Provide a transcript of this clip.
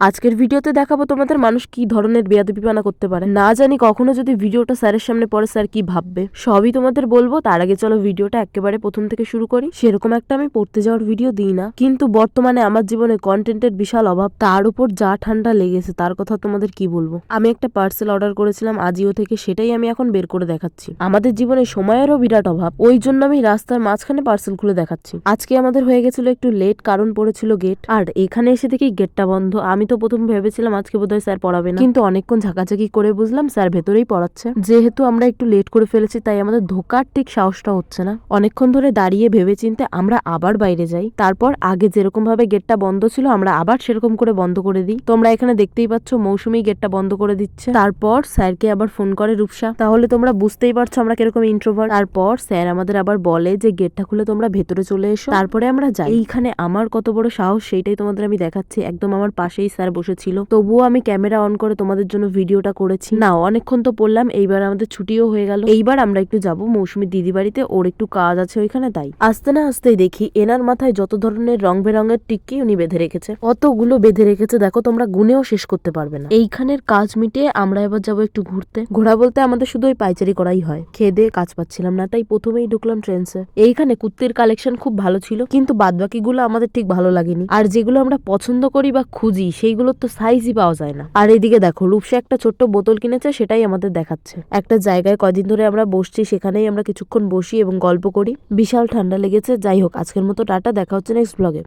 আজকের ভিডিওতে দেখাবো তোমাদের মানুষ কি ধরনের বেয়াদবিপানা করতে পারে। না জানি কখনো যদি ভিডিওটা স্যারের সামনে পড়ে, স্যার কি ভাববে। সবই তোমাদের বলব, তার আগে চলো ভিডিওটা একেবারে প্রথম থেকে শুরু করি। সেরকম একটা আমি পড়তে যাওয়ার ভিডিও দিই না। কিন্তু বর্তমানে আমার জীবনে কন্টেন্টের বিশাল অভাব, তার উপর যা ঠান্ডা লেগেছে, তার কথা তোমাদের কি বলব? আমি একটা পার্সেল অর্ডার করেছিলাম, আজিও থেকে সেটাই আমি এখন বের করে দেখাচ্ছি। আমাদের জীবনে সময়েরও বিরাট অভাব, ওই জন্য আমি রাস্তার মাঝখানে পার্সেল খুলে দেখাচ্ছি। আজকে আমাদের হয়ে গেছিল একটু লেট কারণ পড়েছিল গেট আর এখানে এসে দেখি গেটটা বন্ধ। আমি তো প্রথম ভেবেছিলাম আজকে বোধহয় স্যার পড়াবে না। কিন্তু অনেকক্ষণ ঝাঁকাঝাঁকি করে বুঝলাম স্যার ভেতরেই পড়াচ্ছে। যেহেতু আমরা একটু লেট করে ফেলেছি, তাই আমাদের ধোকার ঠিক সাহসটা হচ্ছে না। অনেকক্ষণ ধরে দাঁড়িয়ে ভেবেচিন্তে আমরা আবার বাইরে যাই। তারপর আগে যেরকম ভাবে গেটটা বন্ধ ছিল, আমরা আবার সেরকম করে বন্ধ করে দিই। তোমরা এখানে দেখতেই পাচ্ছ মৌসুমি গেটটা বন্ধ করে দিচ্ছে। তারপর স্যারকে আবার ফোন করে রূপসা। তাহলে তোমরা বুঝতেই পারছ আমরা কীরকম ইন্ট্রোভার তারপর স্যার আমাদের আবার বলে যে গেটটা খুলে তোমরা ভেতরে চলে এসো। তারপরে আমরা যাই। এইখানে আমার কত বড় সাহস, সেইটাই তোমাদের আমি দেখাচ্ছি। একদম আমার পাশেই স্যার বসেছিল। তবুও আমি ক্যামেরা অন করে তোমাদের জন্য ভিডিওটা করেছি। না অনেকক্ষণ তো পড়লাম, এইবার আমাদের ছুটিও হয়ে গেল। এইবার আমরা একটু যাব মৌসুমি দিদি বাড়িতে, ওর একটু কাজ আছে ওইখানে, তাই। আসতে না আসতেই দেখি, এনার মাথায় যত ধরনের রং বেরঙের টিক্কি উনি বেঁধে রেখেছে। অতগুলো বেঁধে রেখেছে, দেখো তোমরা গুনেও শেষ করতে পারবে না। এইখানের কাজ মিটিয়ে আমরা এবার যাব একটু ঘুরতে। ঘোরা বলতে আমাদের শুধু ওই পাইচারি করাই হয়। খেয়ে কাজ পাচ্ছিলাম না, তাই প্রথমেই ঢুকলাম ট্রেন্সে। এইখানে কুর্তির কালেকশন খুব ভালো ছিল, কিন্তু বাদবাকিগুলো আমাদের ঠিক ভালো লাগেনি। আর যেগুলো আমরা পছন্দ করি বা খুঁজি সেইগুলোর তো সাইজই পাওয়া যায় না। আর এদিকে দেখো, রূপসা একটা ছোট্ট বোতল কিনেছে, সেটাই আমাদের দেখাচ্ছে। একটা জায়গায় কদিন ধরে আমরা বসছি, সেখানেই আমরা কিছুক্ষণ বসি এবং গল্প করি। বিশাল ঠান্ডা লেগেছে, যাই হোক, আজকের মতো টাটা, দেখা হচ্ছে নেক্সট ব্লগে